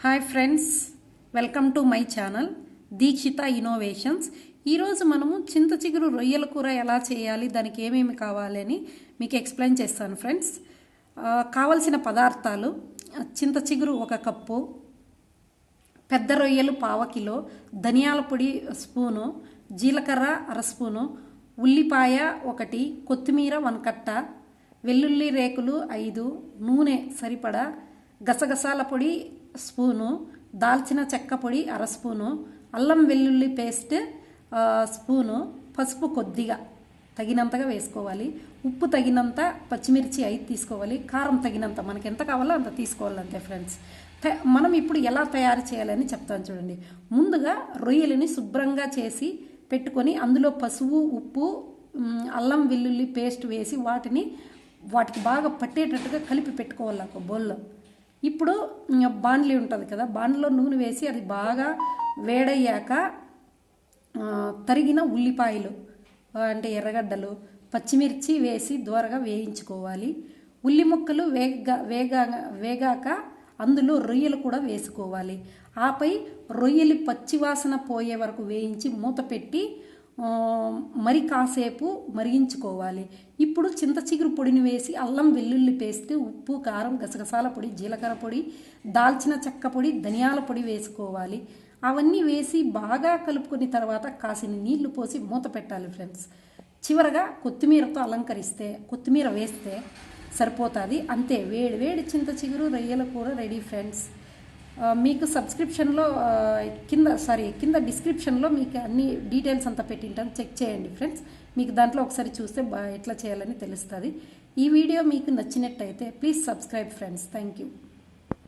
Hi friends welcome to my channel Dikshita innovations ఈరోజు మనము చింత చిగురు రొయ్యల కూర ఎలా చేయాలి దానికి ఏమేమి కావాలి అని మీకు ఎక్స్ప్లెయిన్ చేస్తాను ఫ్రెండ్స్ కావలసిన పదార్థాలు చింత చిగురు ఒక కప్పు పెద్ద రొయ్యలు పావ కిలో ధనియాల పొడి స్పూను జీలకర్ర అర స్పూను ఉల్లిపాయ ఒకటి కొత్తిమీర వన్ కట్ట వెల్లుల్లి రేకులు ఐదు నూనె సరిపడా గసగసాల పొడి స్పూను దాల్చిన చెక్క పొడి అర స్పూను అల్లం వెల్లుల్లి పేస్ట్ స్పూను పసుపు కొద్దిగా తగినంతగా వేసుకోవాలి. ఉప్పు తగినంత పచ్చిమిర్చి అయి తీసుకోవాలి. కారం తగినంత మనకి ఎంత కావాలో అంత తీసుకోవాలి అంతే ఫ్రెండ్స్. మనం ఇప్పుడు ఎలా తయారు చేయాలని చెప్తాను చూడండి. ముందుగా రొయ్యలని శుభ్రంగా చేసి పెట్టుకొని అందులో పసుపు ఉప్పు అల్లం వెల్లుల్లి పేస్ట్ వేసి వాటిని వాటికి బాగా పట్టేటట్టుగా కలిపి పెట్టుకోవాలి ఒక బౌల్లో. ఇప్పుడు బాండ్లీ ఉంటుంది కదా బాండ్లో నూనె వేసి అది బాగా వేడయ్యాక తరిగిన ఉల్లిపాయలు అంటే ఎర్రగడ్డలు పచ్చిమిర్చి వేసి దూరగా వేయించుకోవాలి. ఉల్లి ముక్కలు వేగ వేగా వేగాక అందులో రొయ్యలు కూడా వేసుకోవాలి. ఆపై రొయ్యలు పచ్చివాసన పోయే వరకు వేయించి మూత పెట్టి మరి కాసేపు మరిగించుకోవాలి. ఇప్పుడు చింత చిగురు పొడిని వేసి అల్లం వెల్లుల్లి పేస్ట్ ఉప్పు కారం గసగసాల పొడి జీలకర్ర పొడి దాల్చిన చెక్క పొడి ధనియాల పొడి వేసుకోవాలి. అవన్నీ వేసి బాగా కలుపుకున్న తర్వాత కాసిన నీళ్ళు పోసి మూత పెట్టాలి ఫ్రెండ్స్. చివరగా కొత్తిమీరతో అలంకరిస్తే కొత్తిమీర వేస్తే సరిపోతుంది. అంతే వేడి వేడి చింత చిగురు రొయ్యల కూర రెడీ ఫ్రెండ్స్. మీకు సబ్స్క్రిప్షన్లో కింద సారీ కింద డిస్క్రిప్షన్లో మీకు అన్ని డీటెయిల్స్ అంతా పెట్టింటాను చెక్ చేయండి ఫ్రెండ్స్. మీకు దాంట్లో ఒకసారి చూస్తే ఎట్లా చేయాలని తెలుస్తుంది. ఈ వీడియో మీకు నచ్చినట్టయితే please subscribe friends. Thank you.